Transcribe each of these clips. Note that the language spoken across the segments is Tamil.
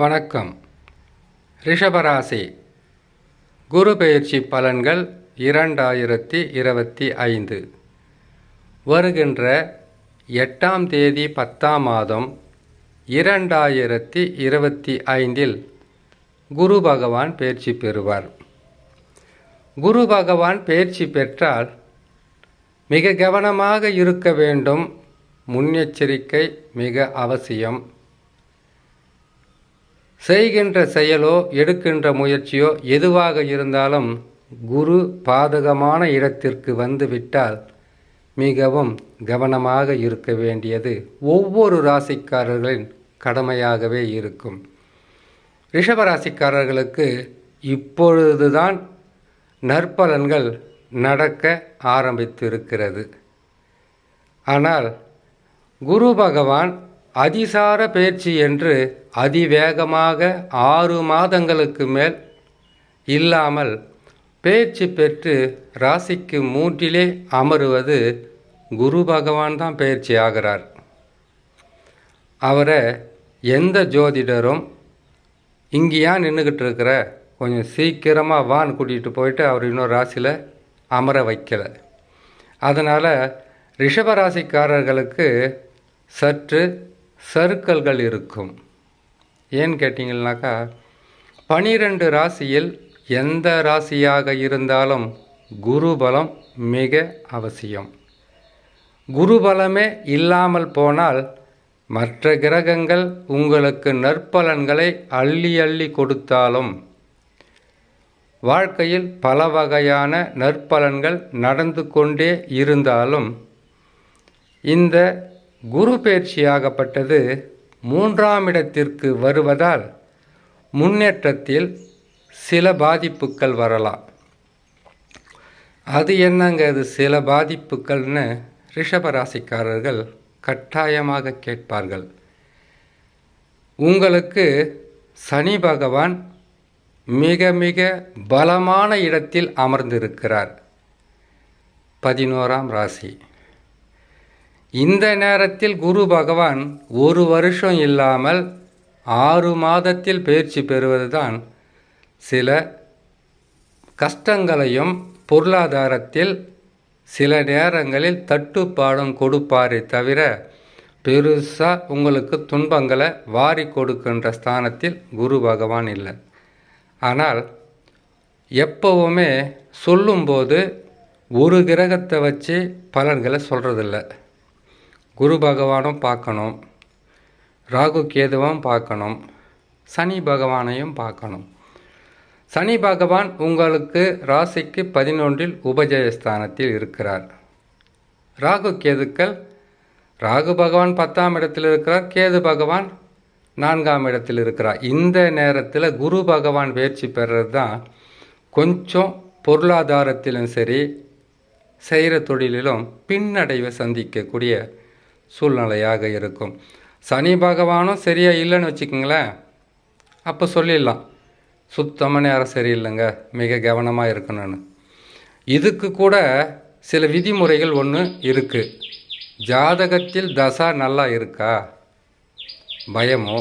வணக்கம். ரிஷபராசி. குரு பெயர்ச்சி பலன்கள் இரண்டாயிரத்தி இருபத்தி ஐந்து. வருகின்ற எட்டாம் தேதி பத்தாம் மாதம் இரண்டாயிரத்தி இருபத்தி ஐந்தில் குரு பகவான் பயிற்சி பெறுவார். குரு பகவான் பயிற்சி பெற்றால் மிக கவனமாக இருக்க வேண்டும். முன்னெச்சரிக்கை மிக அவசியம். செய்கின்ற செயலோ எடுக்கின்ற முயற்சியோ எதுவாக இருந்தாலும் குரு பாதகமான இடத்திற்கு வந்துவிட்டால் மிகவும் கவனமாக இருக்க வேண்டியது. ஒவ்வொரு ராசிக்காரர்களின் கடமையாகவே இருக்கும். ரிஷபராசிக்காரர்களுக்கு இப்பொழுதுதான் நற்பலன்கள் நடக்க ஆரம்பித்திருக்கிறது. ஆனால் குரு பகவான் அதிசார பயிற்சி என்று அதிவேகமாக ஆறு மாதங்களுக்கு மேல் இல்லாமல் பேச்சு பெற்று ராசிக்கு மூன்றிலே அமருவது குரு பகவான் தான் பயிற்சி ஆகிறார். அவரை எந்த ஜோதிடரும் இங்கேயா நின்றுக்கிட்டு இருக்கிற? கொஞ்சம் சீக்கிரமாக வான் கூட்டிகிட்டு போயிட்டு அவர் இன்னொரு ராசியில் அமர வைக்கலை. அதனால் ரிஷபராசிக்காரர்களுக்கு சற்று சறுக்கல்கள் இருக்கும். ஏன்னு கேட்டிங்கன்னாக்கா பனிரெண்டு ராசியில் எந்த ராசியாக இருந்தாலும் குரு பலம் மிக அவசியம். குரு பலமே இல்லாமல் போனால் மற்ற கிரகங்கள் உங்களுக்கு நற்பலன்களை அள்ளி அள்ளி கொடுத்தாலும் வாழ்க்கையில் பல வகையான நற்பலன்கள் நடந்து கொண்டே இருந்தாலும் இந்த குரு பயிற்சியாகப்பட்டது மூன்றாம் இடத்திற்கு வருவதால் முன்னேற்றத்தில் சில பாதிப்புகள் வரலாம். அது என்னங்க அது சில பாதிப்புகள்னு ரிஷபராசிக்காரர்கள் கட்டாயமாக கேட்பார்கள். உங்களுக்கு சனி பகவான் மிக மிக பலமான இடத்தில் அமர்ந்திருக்கிறார். பதினோராம் ராசி. இந்த நேரத்தில் குரு பகவான் ஒரு வருஷம் இல்லாமல் ஆறு மாதத்தில் பயிற்சி பெறுவதுதான் சில கஷ்டங்களையும் பொருளாதாரத்தில் சில நேரங்களில் தட்டுப்பாடும் கொடுப்பாரே தவிர பெருசாக உங்களுக்கு துன்பங்களை வாரி கொடுக்கின்ற ஸ்தானத்தில் குரு பகவான் இல்லை. ஆனால் எப்பவுமே சொல்லும்போது ஒரு கிரகத்தை வச்சு பலன்களை சொல்கிறதில்ல குரு பகவானும் பார்க்கணும். ராகு கேதுவும் பார்க்கணும். சனி பகவானையும் பார்க்கணும். சனி பகவான் உங்களுக்கு ராசிக்கு பதினொன்றில் உபஜயஸ்தானத்தில் இருக்கிறார். ராகு கேதுக்கள் ராகு பகவான் பத்தாம் இடத்தில் இருக்கிறார் கேது பகவான் நான்காம் இடத்தில் இருக்கிறார். இந்த நேரத்தில் குரு பகவான் பயிற்சி பெறுறது தான் கொஞ்சம் பொருளாதாரத்திலும் சரி செய்கிற தொழிலிலும் பின்னடைவை சந்திக்கக்கூடிய சூழ்நிலையாக இருக்கும். சனி பகவானும் சரியாக இல்லைன்னு வச்சுக்கோங்களேன். அப்போ சொல்லிடலாம். சுத்தமாக நேரம் சரியில்லைங்க. மிக கவனமாக இருக்கணும்னு. இதுக்கு கூட சில விதிமுறைகள் ஒன்று இருக்குது ஜாதகத்தில் தசா நல்லா இருக்கா? பயமோ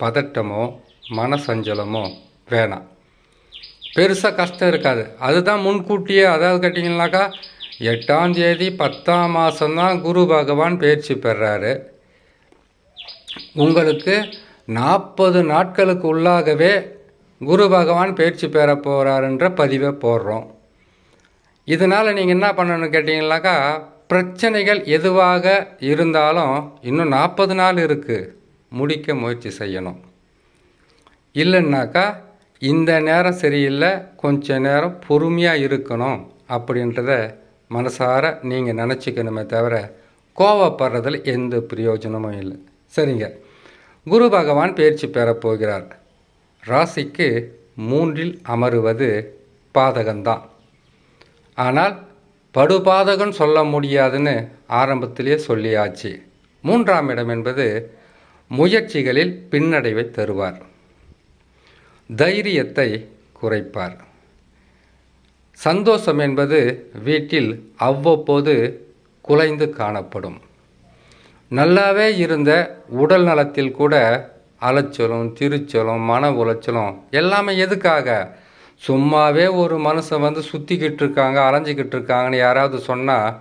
பதட்டமோ மனசஞ்சலமோ வேணாம். பெருசாக கஷ்டம் இருக்காது. அதுதான் முன்கூட்டியே அதாவது கேட்டிங்கனாக்கா எட்டாம் தேதி பத்தாம் மாதம்தான் குரு பகவான் பயிற்சி பெறாரு. உங்களுக்கு நாற்பது நாட்களுக்கு உள்ளாகவே குரு பகவான் பயிற்சி பெற போகிறாருன்ற பதிவை போடுறோம். இதனால் நீங்கள் என்ன பண்ணணும் கேட்டிங்கனாக்கா பிரச்சனைகள் எதுவாக இருந்தாலும் இன்னும் நாற்பது நாள் இருக்குது முடிக்க முயற்சி செய்யணும். இல்லைன்னாக்கா இந்த நேரம் சரியில்லை கொஞ்ச நேரம் பொறுமையாக இருக்கணும் அப்படின்றத மனசார நீங்கள் நினச்சிக்கணுமே தவிர கோவப்படுறதில் எந்த பிரயோஜனமும் இல்லை. சரிங்க. குரு பகவான் பயிற்சி பெறப்போகிறார் ராசிக்கு மூன்றில் அமருவது பாதகம்தான். ஆனால் படுபாதகம் சொல்ல முடியாதுன்னு ஆரம்பத்திலேயே சொல்லியாச்சு. மூன்றாம் இடம் என்பது முயற்சிகளில் பின்னடைவை தருவார். தைரியத்தை குறைப்பார். சந்தோஷம் என்பது வீட்டில் அவ்வப்போது குலைந்து காணப்படும். நல்லாவே இருந்த உடல் நலத்தில் கூட அலைச்சலும் திருச்சலும் மன உளைச்சலும் எல்லாமே எதுக்காக? சும்மாவே ஒரு மனுஷன் வந்து சுற்றிக்கிட்டு இருக்காங்க அலைஞ்சிக்கிட்டு இருக்காங்கன்னு யாராவது சொன்னால்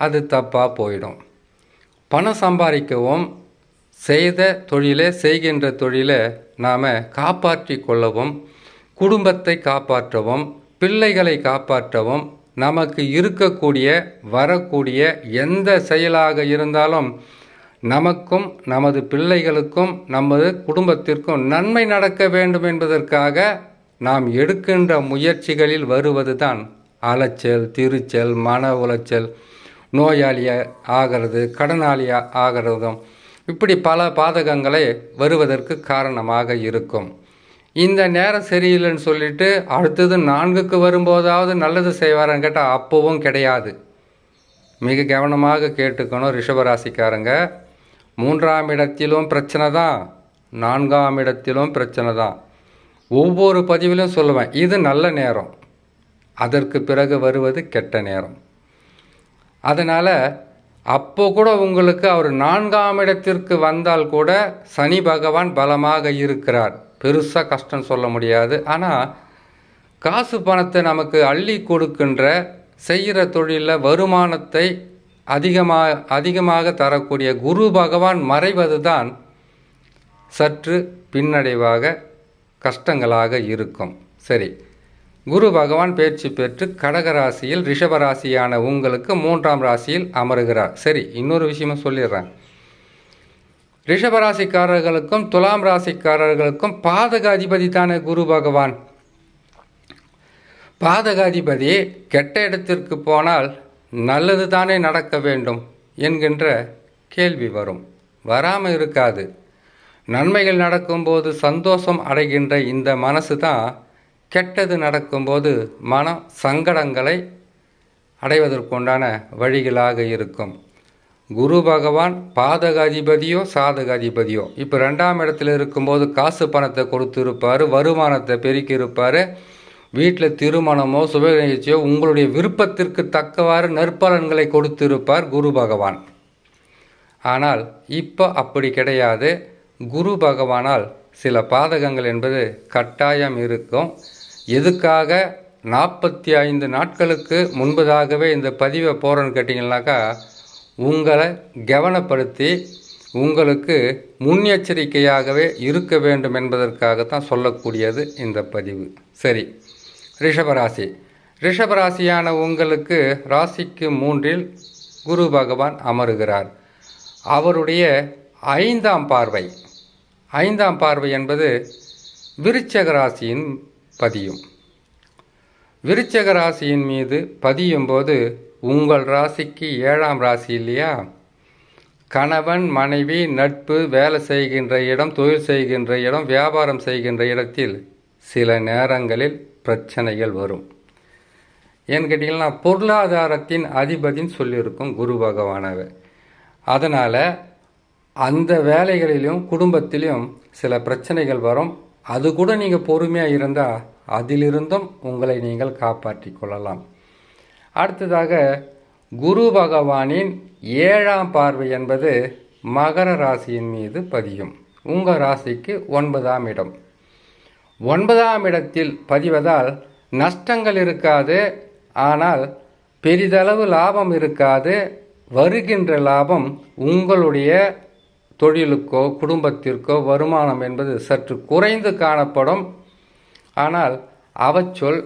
அது தப்பாக போயிடும். பணம் சம்பாதிக்கவும் செய்த தொழிலே செய்கின்ற தொழிலை நாம் காப்பாற்றி கொள்ளவும் குடும்பத்தை காப்பாற்றவும் பிள்ளைகளை காப்பாற்றவும் நமக்கு இருக்கக்கூடிய வரக்கூடிய எந்த செயலாக இருந்தாலும் நமக்கும் நமது பிள்ளைகளுக்கும் நமது குடும்பத்திற்கும் நன்மை நடக்க வேண்டும் என்பதற்காக நாம் எடுக்கின்ற முயற்சிகளில் வருவது தான் அலைச்சல் திருச்சல் மன உளைச்சல் நோயாளியாக ஆகிறது கடனாளியாக ஆகிறதும். இப்படி பல பாதகங்களை வருவதற்கு காரணமாக இருக்கும். இந்த நேரம் சரியில்லைன்னு சொல்லிட்டு அடுத்தது நான்குக்கு வரும்போதாவது நல்லது செய்வாரான்னு கேட்டால் அப்போவும் கிடையாது. மிக கவனமாக கேட்டுக்கணும் ரிஷபராசிக்காரங்க. மூன்றாம் இடத்திலும் பிரச்சனை தான். நான்காம் இடத்திலும் பிரச்சனை தான். ஒவ்வொரு பதிவிலும் சொல்லுவேன் இது நல்ல நேரம். அதற்கு பிறகு வருவது கெட்ட நேரம். அதனால் அப்போ கூட உங்களுக்கு அவர் நான்காம் இடத்திற்கு வந்தால் கூட சனி பகவான் பலமாக இருக்கிறார். பெருசாக கஷ்டம் சொல்ல முடியாது. ஆனால் காசு பணத்தை நமக்கு அள்ளி கொடுக்கின்ற செய்கிற தொழிலில் வருமானத்தை அதிகமாக அதிகமாக தரக்கூடிய குரு பகவான் மறைவது தான் சற்று பின்னடைவாக கஷ்டங்களாக இருக்கும். சரி குரு பகவான் பேச்சு பெற்று கடகராசியில் ரிஷபராசியான உங்களுக்கு மூன்றாம் ராசியில் அமருகிறார். சரி இன்னொரு விஷயமும் சொல்லிடுறேன். ரிஷபராசிக்காரர்களுக்கும் துலாம் ராசிக்காரர்களுக்கும் பாதகாதிபதி தானே குரு பகவான். பாதகாதிபதி கெட்ட இடத்திற்கு போனால் நல்லது தானே நடக்க வேண்டும் என்கின்ற கேள்வி வரும். வராமல் இருக்காது. நன்மைகள் நடக்கும்போது சந்தோஷம் அடைகின்ற இந்த மனசு தான் கெட்டது நடக்கும்போது மன சங்கடங்களை அடைவதற்குண்டான வழிகளாக இருக்கும். குரு பகவான் பாதகாதிபதியோ சாதகாதிபதியோ. இப்போ ரெண்டாம் இடத்துல இருக்கும்போது காசு பணத்தை கொடுத்து இருப்பார் வருமானத்தை பெருக்கி இருப்பார் வீட்டில் திருமணமோ சுப நிகழ்ச்சியோ உங்களுடைய விருப்பத்திற்கு தக்கவாறு நற்பலன்களை கொடுத்திருப்பார் குரு பகவான். ஆனால் இப்போ அப்படி கிடையாது. குரு பகவானால் சில பாதகங்கள் என்பது கட்டாயம் இருக்கும். எதுக்காக? நாற்பத்தி ஐந்து நாட்களுக்கு முன்பதாகவே இந்த பதிவை போகிறோன்னு கேட்டிங்கனாக்கா உங்களை கவனப்படுத்தி உங்களுக்கு முன்னெச்சரிக்கையாகவே இருக்க வேண்டும் என்பதற்காகத்தான் சொல்லக்கூடியது இந்த பதிவு. சரி ரிஷபராசி. ரிஷபராசியான உங்களுக்கு ராசிக்கு மூன்றில் குரு பகவான் அமருகிறார். அவருடைய ஐந்தாம் பார்வை. ஐந்தாம் பார்வை என்பது விருச்சக ராசியின் பதியும். விருச்சக ராசியின் மீது பதியும் போது உங்கள் ராசிக்கு ஏழாம் ராசி இல்லையா? கணவன் மனைவி நட்பு வேலை செய்கின்ற இடம் தொழில் செய்கின்ற இடம் வியாபாரம் செய்கின்ற இடத்தில் சில நேரங்களில் பிரச்சனைகள் வரும். ஏன்னு கேட்டிங்கன்னா பொருளாதாரத்தின் அதிபதின்னு சொல்லியிருக்கும் குரு பகவானவை. அதனால் அந்த வேலைகளிலும் குடும்பத்திலும் சில பிரச்சனைகள் வரும். அது கூட நீங்கள் பொறுமையாக இருந்தால் அதிலிருந்தும் உங்களை நீங்கள் காப்பாற்றி கொள்ளலாம். அடுத்ததாக குரு பகவானின் ஏழாம் பார்வை என்பது மகர ராசியின் மீது பதியும். உங்கள் ராசிக்கு ஒன்பதாம் இடம். ஒன்பதாம் இடத்தில் பதிவதால் நஷ்டங்கள் இருக்காது ஆனால் பெரிதளவு லாபம் இருக்காது. வருகின்ற லாபம் உங்களுடைய தொழிலுக்கோ குடும்பத்திற்கோ வருமானம் என்பது சற்று குறைந்து காணப்படும். ஆனால் அவச்சொல்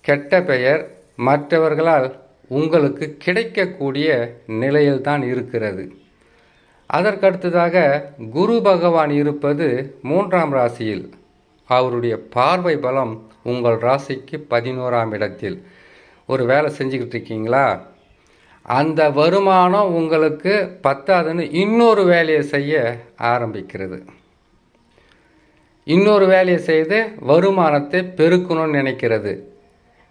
கெட்ட பெயர் மற்றவர்களால் உங்களுக்கு கிடைக்கக்கூடிய நிலையில்தான் இருக்கிறது. அதற்கடுத்ததாக குரு பகவான் இருப்பது மூன்றாம் ராசியில். அவருடைய பார்வை பலம் உங்கள் ராசிக்கு பதினோராம் இடத்தில். ஒரு வேலை செஞ்சுக்கிட்டு இருக்கீங்களா? அந்த வருமானம் உங்களுக்கு பத்தாதுன்னு இன்னொரு வேலையை செய்ய ஆரம்பிக்கிறது. இன்னொரு வேலையை செய்து வருமானத்தை பெருக்கணும்னு நினைக்கிறது.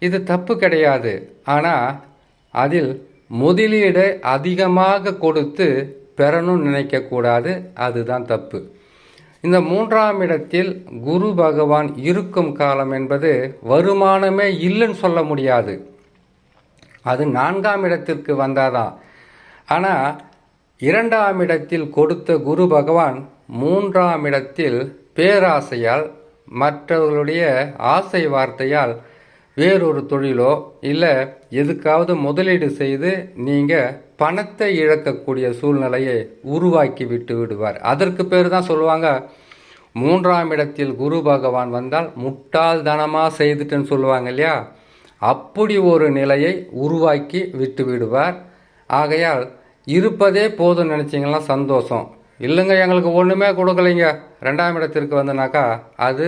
இது தப்பு கிடையாது. ஆனால் அதில் முதலீடு அதிகமாக கொடுத்து பெறணும்னு நினைக்கக்கூடாது. அதுதான் தப்பு. இந்த மூன்றாம் இடத்தில் குரு பகவான் இருக்கும் காலம் என்பது வருமானமே இல்லைன்னு சொல்ல முடியாது. அது நான்காம் இடத்திற்கு வந்தாதான். ஆனால் இரண்டாம் இடத்தில் கொடுத்த குரு பகவான் மூன்றாம் இடத்தில் பேராசையால் மற்றவர்களுடைய ஆசை வார்த்தையால் வேறொரு தொழிலோ இல்லை எதுக்காவது முதலீடு செய்து நீங்கள் பணத்தை இழக்கக்கூடிய சூழ்நிலையை உருவாக்கி விட்டு விடுவார். அதற்கு பேர் தான் சொல்லுவாங்க மூன்றாம் இடத்தில் குரு பகவான் வந்தால் முட்டாள்தனமாக செய்துட்டுன்னு சொல்லுவாங்க இல்லையா? அப்படி ஒரு நிலையை உருவாக்கி விட்டு விடுவார். ஆகையால் இருப்பதே போதும் நினச்சிங்கன்னா சந்தோஷம். இல்லைங்க எங்களுக்கு ஒன்றுமே கொடுக்கலைங்க. ரெண்டாம் இடத்திற்கு வந்தனாக்கா அது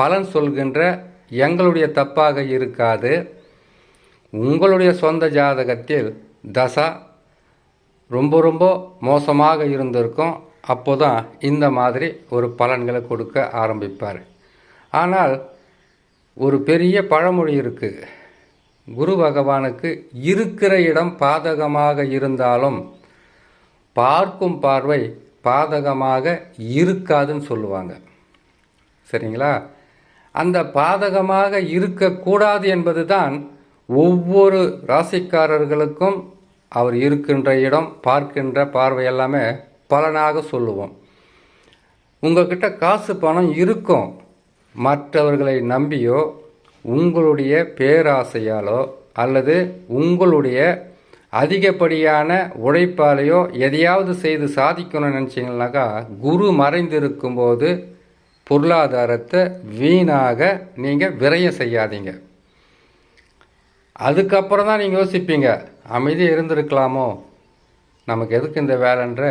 பலன் சொல்கின்ற எங்களுடைய தப்பாக இருக்காது. உங்களுடைய சொந்த ஜாதகத்தில் தசா ரொம்ப ரொம்ப மோசமாக இருந்திருக்கும். அப்போ தான் இந்த மாதிரி ஒரு பலன்களை கொடுக்க ஆரம்பிப்பார். ஆனால் ஒரு பெரிய பழமொழி இருக்குது குரு பகவானுக்கு இருக்கிற இடம் பாதகமாக இருந்தாலும் பார்க்கும் பார்வை பாதகமாக இருக்காதுன்னு சொல்லுவாங்க. சரிங்களா? அந்த பாதகமாக இருக்கக்கூடாது என்பது தான் ஒவ்வொரு ராசிக்காரர்களுக்கும் அவர் இருக்கின்ற இடம் பார்க்கின்ற பார்வை எல்லாமே பலனாக சொல்லுவோம். உங்ககிட்ட காசு பணம் இருக்கும் மற்றவர்களை நம்பியோ உங்களுடைய பேராசையாலோ அல்லது உங்களுடைய அதிகப்படியான உழைப்பாலேயோ எதையாவது செய்து சாதிக்கணும்னு நினச்சிங்கனாக்கா குரு மறைந்திருக்கும் போது பொருளாதாரத்தை வீணாக நீங்கள் விரயம் செய்யாதீங்க. அதுக்கப்புறம் தான் நீங்கள் யோசிப்பீங்க அமைதியாக இருந்திருக்கலாமோ? நமக்கு எதுக்கு இந்த வேலைன்ற?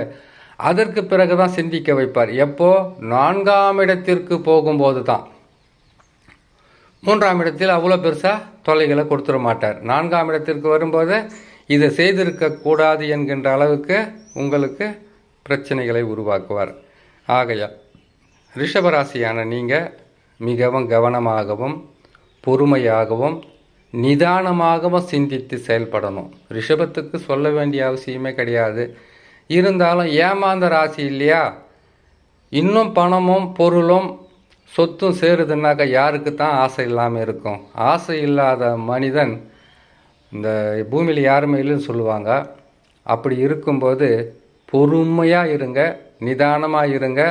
அதற்கு பிறகு தான் சிந்திக்க வைப்பார். எப்போ? நான்காம் இடத்திற்கு போகும்போது தான். மூன்றாம் இடத்தில் அவ்வளோ பெருசாக தொல்லைகளை கொடுத்துட மாட்டார். நான்காம் இடத்திற்கு வரும்போது இதை செய்திருக்கக்கூடாது என்கின்ற அளவுக்கு உங்களுக்கு பிரச்சனைகளை உருவாக்குவார். ஆகையா ரிஷபராசியான நீங்கள் மிகவும் கவனமாகவும் பொறுமையாகவும் நிதானமாகவும் சிந்தித்து செயல்படணும். ரிஷபத்துக்கு சொல்ல வேண்டிய அவசியமே கிடையாது. இருந்தாலும் ஏமாந்த ராசி இல்லையா? இன்னும் பணமும் பொருளும் சொத்தும் சேருதுன்னாக்கா யாருக்கு தான் ஆசை இல்லாமல் இருக்கும். ஆசை இல்லாத மனிதன் இந்த பூமியில் யாருமே இல்லைன்னு சொல்லுவாங்க. அப்படி இருக்கும்போது பொறுமையாக இருங்க நிதானமாக இருங்க.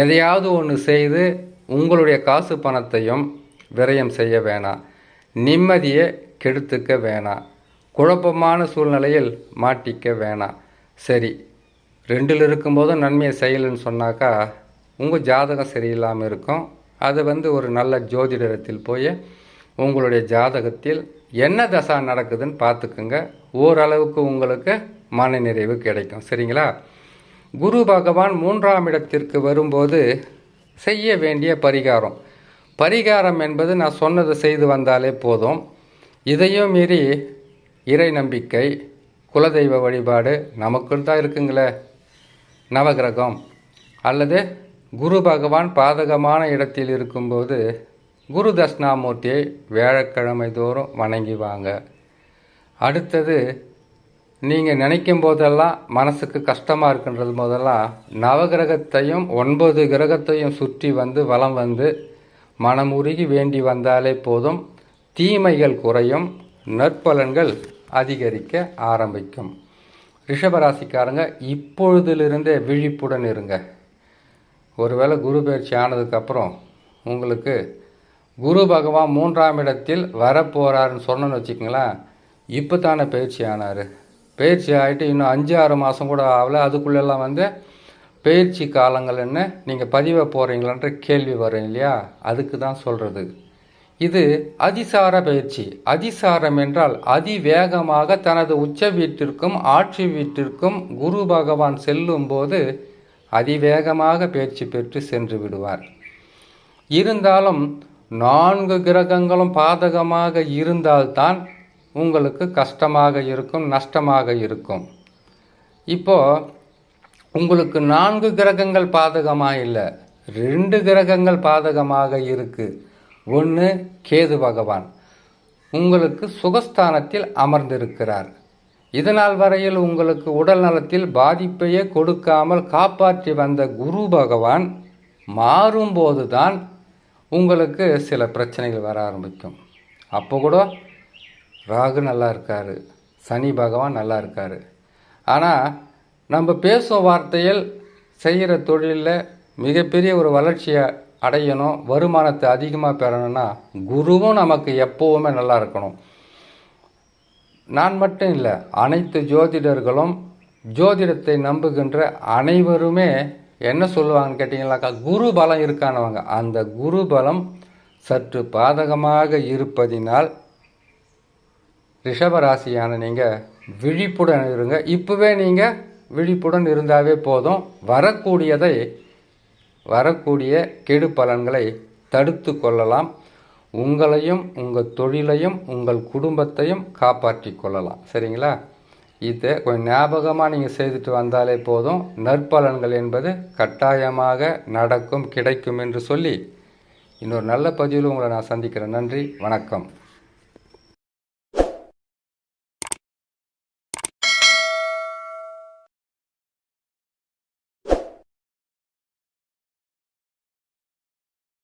எதையாவது ஒன்று செய்து உங்களுடைய காசு பணத்தையும் விரயம் செய்ய வேணாம். நிம்மதியை கெடுத்துக்க வேணாம். குழப்பமான சூழ்நிலையில் மாட்டிக்க வேணாம். சரி ரெண்டில் இருக்கும்போதும் நன்மையை செய்யலைன்னு சொன்னாக்கா உங்கள் ஜாதகம் சரியில்லாமல் இருக்கும். அது வந்து ஒரு நல்ல ஜோதிடத்தில் போய் உங்களுடைய ஜாதகத்தில் என்ன தசா நடக்குதுன்னு பார்த்துக்குங்க. ஓரளவுக்கு உங்களுக்கு மனநிறைவு கிடைக்கும். சரிங்களா? குரு பகவான் மூன்றாம் இடத்திற்கு வரும்போது செய்ய வேண்டிய பரிகாரம். பரிகாரம் என்பது நான் சொன்னதை செய்து வந்தாலே போதும். இதையும் மீறி இறை நம்பிக்கை குலதெய்வ வழிபாடு நமக்குள் தான் இருக்குங்களே. நவகிரகம். அல்லது குரு பகவான் பாதகமான இடத்தில் இருக்கும்போது குரு தட்சிணாமூர்த்தியை வியாழக்கிழமை தோறும் வணங்கி வாங்க. அடுத்தது நீங்கள் நினைக்கும் போதெல்லாம் மனசுக்கு கஷ்டமாக இருக்குன்றது போதெல்லாம் நவகிரகத்தையும் ஒன்பது கிரகத்தையும் சுற்றி வந்து வலம் வந்து மனமுருகி வேண்டி வந்தாலே போதும். தீமைகள் குறையும். நற்பலன்கள் அதிகரிக்க ஆரம்பிக்கும். ரிஷபராசிக்காரங்க இப்பொழுதிலிருந்தே விழிப்புடன் இருங்க. ஒருவேளை குரு பயிற்சி ஆனதுக்கப்புறம் உங்களுக்கு குரு பகவான் மூன்றாம் இடத்தில் வரப்போகிறாருன்னு சொன்னோன்னு வச்சுக்கங்களேன் இப்போ தானே பயிற்சி ஆனார். பயிற்சி ஆகிட்டு இன்னும் அஞ்சு ஆறு மாதம் கூட ஆகல. அதுக்குள்ளெல்லாம் வந்து பயிற்சி காலங்கள் என்ன? நீங்கள் பதிவை போகிறீங்களான்ற கேள்வி வரும் இல்லையா? அதுக்கு தான் சொல்கிறது இது அதிசார பயிற்சி. அதிசாரம் என்றால் அதிவேகமாக தனது உச்ச வீட்டிற்கும் ஆட்சி வீட்டிற்கும் குரு பகவான் செல்லும் போது அதிவேகமாக பயிற்சி பெற்று சென்று விடுவார். இருந்தாலும் நான்கு கிரகங்களும் பாதகமாக இருந்தால்தான் உங்களுக்கு கஷ்டமாக இருக்கும் நஷ்டமாக இருக்கும். இப்போ உங்களுக்கு நான்கு கிரகங்கள் பாதகமாக இல்லை ரெண்டு கிரகங்கள் பாதகமாக இருக்குது ஒன்று கேது பகவான். உங்களுக்கு சுகஸ்தானத்தில் அமர்ந்திருக்கிறார். இதனால் வரையில் உங்களுக்கு உடல் நலத்தில் பாதிப்பையே கொடுக்காமல் காப்பாற்றி வந்த குரு பகவான் மாறும்போது தான் உங்களுக்கு சில பிரச்சனைகள் வர ஆரம்பிக்கும். அப்போ கூட ராகு நல்லா இருக்கார். சனி பகவான் நல்லா இருக்கார். ஆனால் நம்ம பேசும் வார்த்தையில் செய்கிற தொழிலில் மிகப்பெரிய ஒரு வளர்ச்சியை அடையணும் வருமானத்தை அதிகமாக பெறணும்னா குருவும் நமக்கு எப்போவுமே நல்லா இருக்கணும். நான் மட்டும் இல்லை அனைத்து ஜோதிடர்களும் ஜோதிடத்தை நம்புகின்ற அனைவருமே என்ன சொல்லுவாங்கன்னு கேட்டிங்களாக்கா குரு பலம் இருக்கானவங்க. அந்த குரு பலம் சற்று பாதகமாக இருப்பதினால் ரிஷபராசியான நீங்கள் விழிப்புடன் இருங்க. இப்போவே நீங்கள் விழிப்புடன் இருந்தாவே போதும். வரக்கூடியதை வரக்கூடிய கெடு பலன்களை தடுத்து கொள்ளலாம். உங்களையும் உங்கள் தொழிலையும் உங்கள் குடும்பத்தையும் காப்பாற்றி கொள்ளலாம். சரிங்களா? இதை கொஞ்சம் ஞாபகமாக நீங்கள் செய்துட்டு வந்தாலே போதும். நற்பலன்கள் என்பது கட்டாயமாக நடக்கும் கிடைக்கும் என்று சொல்லி இன்னொரு நல்ல பதிவில் உங்களை நான் சந்திக்கிறேன். நன்றி வணக்கம்.